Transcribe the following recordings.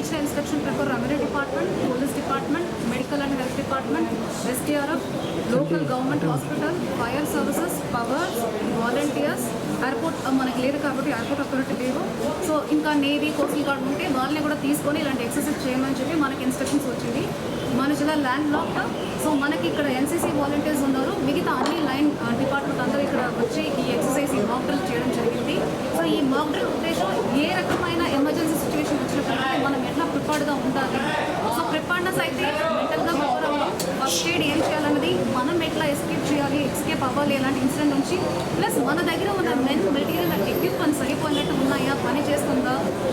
ఇచ్చిన ఇన్స్ట్రక్షన్ ప్రకారం revenue department police department medical and health department SDRF local government hospital fire services power volunteers airport మనకి లేదు కాబట్టి airport authority లేవు. So ఇంకా నేవీ కోస్టల్ గార్డ్ ఉంటే వాళ్ళని కూడా తీసుకొని ఇలాంటి ఎక్సర్సైజ్ చేయమని చెప్పి మనకి ఇన్స్ట్రక్షన్స్ వచ్చింది. మన జిల్లా ల్యాండ్ లాక్ సో మనకి ఇక్కడ ఎన్సీసీ వాలంటీర్స్ ఉన్నారు. మిగతా అన్ని లైన్ డిపార్ట్మెంట్ అందరూ ఇక్కడ వచ్చి ఈ ఎక్సర్సైజ్ ఈ మాక్ డ్రిల్ చేయడం జరిగింది. సో ఈ మాక్ డ్రిల్ ఉద్దేశం ఏ రకమైన ఎమర్జెన్సీ సిచ్యువేషన్ వచ్చినప్పుడు మనం ఎట్లా ప్రిపేర్డ్గా ఉండాలి సో ప్రిపేర్డ్నెస్ అయితే మెంటల్గా ప్రిపేర్ ఫస్ట్ ఎయిడ్ ఏం చేయాలన్నది మనం ఎట్లా ఎస్కేప్ చేయాలి ఎస్కేప్ అవ్వాలి ఇలాంటి ఇన్సిడెంట్ నుంచి ప్లస్ మన దగ్గర ఉన్న మెన్ మెటీరియల్ ఎక్విప్మెంట్ సరిపోయినట్టు ఉన్నాయా పని చేస్తే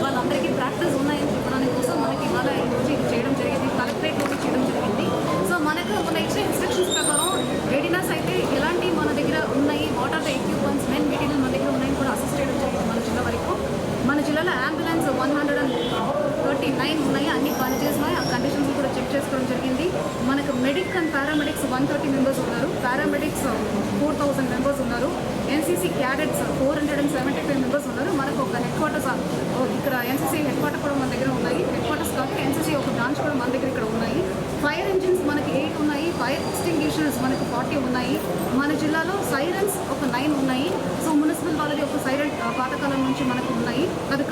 వాళ్ళందరికీ ప్రాక్టీస్ ఉన్నాయని చెప్పడానికి కోసం మనకి ఇవాళ ఈ రోజు ఇది చేయడం జరిగింది కలెక్టరేట్లో చేయడం జరిగింది సో మనకు మన ఇచ్చిన ఇన్స్ట్రక్షన్స్ ప్రకారం రెడీనెస్ అయితే ఎలాంటి మన దగ్గర ఉన్నాయి what are the equipments main material మన దగ్గర ఉన్నాయని కూడా అసిస్ట్ చేయడం జరిగింది మన జిల్లా వరకు మన జిల్లాలో ambulance one hundred and thirty nine ఉన్నాయి. అన్ని పనిచేసినాయి ఆ కండిషన్స్ కూడా చెక్ చేసుకోవడం జరిగింది. మనకు medic and paramedics one thirty members ఉన్నారు. పారామెడిక్స్ ఫోర్ థౌసండ్ మెంబర్స్ ఉన్నారు. NCC cadets four hundred and seventy five members ఉన్నారు. మనకు ఒక హెడ్ um, క్వార్టర్స్ ఇక్కడ ఎన్సీసీ హెడ్ క్వార్టర్ కూడా మన దగ్గర ఉన్నాయి. హెడ్ క్వార్టర్స్ కాదు ఎన్సీసీ ఒక బ్రాంచ్ కూడా మన దగ్గర ఇక్కడ ఉన్నాయి. ఫైర్ ఇంజిన్స్ మనకి ఎయిట్ ఉన్నాయి. ఫైర్ ఎక్స్టింగ్విషర్స్ మనకి ఫార్టీ ఉన్నాయి. మన జిల్లాలో సైరన్స్ ఒక నైన్ ఉన్నాయి. సో మున్సిపల్ వాళ్ళది ఒక సైరన్ పాతకాలం నుంచి మనకు ఉన్నాయి. అది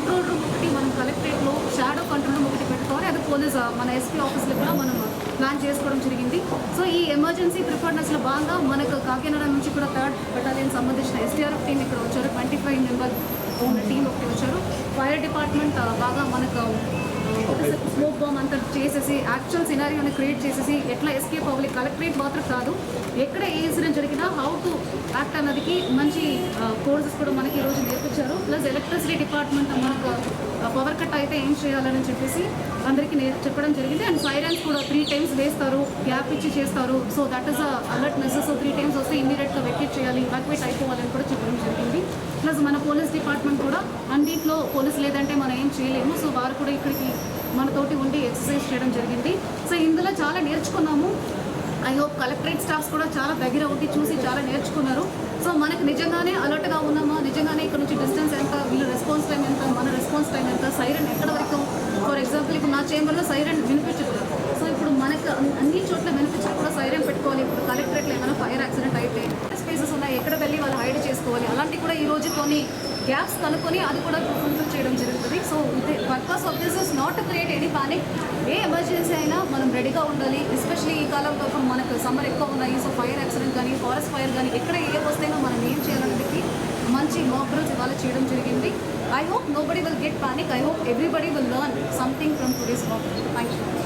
కంట్రోల్ రూమ్ ఒకటి మనం కలెక్టరేట్లో షాడో కంట్రోల్ రూమ్ ఒకటి పెట్టుకోవాలి. అది పోలీస్ మన ఎస్పీ ఆఫీస్లో కూడా మనం ప్లాన్ చేసుకోవడం జరిగింది. సో ఈ ఎమర్జెన్సీ ప్రిపేర్నెస్లో భాగంగా మనకు కాకినాడ నుంచి కూడా థర్డ్ బెటాలియన్ సంబంధించిన ఎస్టీఆర్ఎఫ్ టీం ఇక్కడ వచ్చారు. ట్వంటీ ఫైవ్ మెంబర్ ఉన్న టీం ఒకటి వచ్చారు. ఫైర్ డిపార్ట్మెంట్ బాగా మనకు స్మోక్ బాంబ్ అంతా చేసేసి యాక్చువల్ సినారియోని క్రియేట్ చేసేసి ఎట్లా ఎస్కేప్ అవ్వాలి కలెక్టరేట్ మాత్రం కాదు ఎక్కడ ఏ హౌ టు యాక్ట్ అన్నదికి మంచి కోర్సెస్ కూడా మనకి ఈరోజు నేర్పించారు. ప్లస్ ఎలక్ట్రిసిటీ డిపార్ట్మెంట్ మనకు పవర్ కట్ అయితే ఏం చేయాలని చెప్పేసి అందరికీ నే చెప్పడం జరిగింది. అండ్ సైరన్స్ కూడా త్రీ టైమ్స్ వేస్తారు గ్యాప్ ఇచ్చి చేస్తారు. So that is alertness so three times వస్తే ఇమీడియట్గా వెకేట్ చేయాలి ఇవాక్యువేట్ అయిపోవాలని కూడా చెప్పడం జరిగింది. ప్లస్ మన పోలీస్ డిపార్ట్మెంట్ కూడా అన్నింటిలో పోలీస్ లేదంటే మనం ఏం చేయలేము. సో వారు కూడా ఇక్కడికి మనతోటి ఉండి ఎక్సర్సైజ్ చేయడం జరిగింది. సో ఇందులో చాలా నేర్చుకున్నాము. ఐ హోప్ కలెక్టరేట్ స్టాఫ్స్ కూడా చాలా దగ్గర ఉండి చూసి చాలా నేర్చుకున్నారు. సో మనకి నిజంగానే అలర్ట్గా ఉన్నామా? నిజంగానే ఇక్కడ నుంచి డిస్టెన్స్ ఎంత? వీళ్ళు రెస్పాన్స్ టైం ఎంత? మన రెస్పాన్స్ టైం ఎంత? సైరన్ ఎక్కడ వరకు? ఫర్ ఎగ్జాంపుల్ ఇప్పుడు నా చేంబర్లో సైరన్ వినిపించదు సో ఇప్పుడు మనకు అన్ని- చోట్ల వినిపించడం కూడా సైరన్ పెట్టుకోవాలి. ఇప్పుడు కలెక్టరేట్లో ఏమైనా ఫైర్ యాక్సిడెంట్ అయితే స్పేసెస్ ఉన్నాయి. ఎక్కడ వెళ్ళి వాళ్ళు హైడ్ చేసుకోవాలి? అలాంటి కూడా ఈ రోజు కొన్ని గ్యాప్స్ కనుక్కొని అది కూడా ఫుల్ఫిల్ చేయడం జరుగుతుంది. So purpose of this is not to create any panic A emergency అయినా మనం రెడీగా ఉండాలి. ఎస్పెషలీ ఈ కాలంలో మనకు సమ్మర్ ఎక్కువ ఉన్నాయి. సో ఫైర్ యాక్సిడెంట్ కానీ ఫారెస్ట్ ఫైర్ కానీ ఎక్కడ ఏ వస్తేనో మనం ఏం చేయాలనేది మంచి మాక్ డ్రిల్స్ ఇవాళ చేయడం జరిగింది. I hope nobody will get panic I hope everybody will learn something from today's mock thank you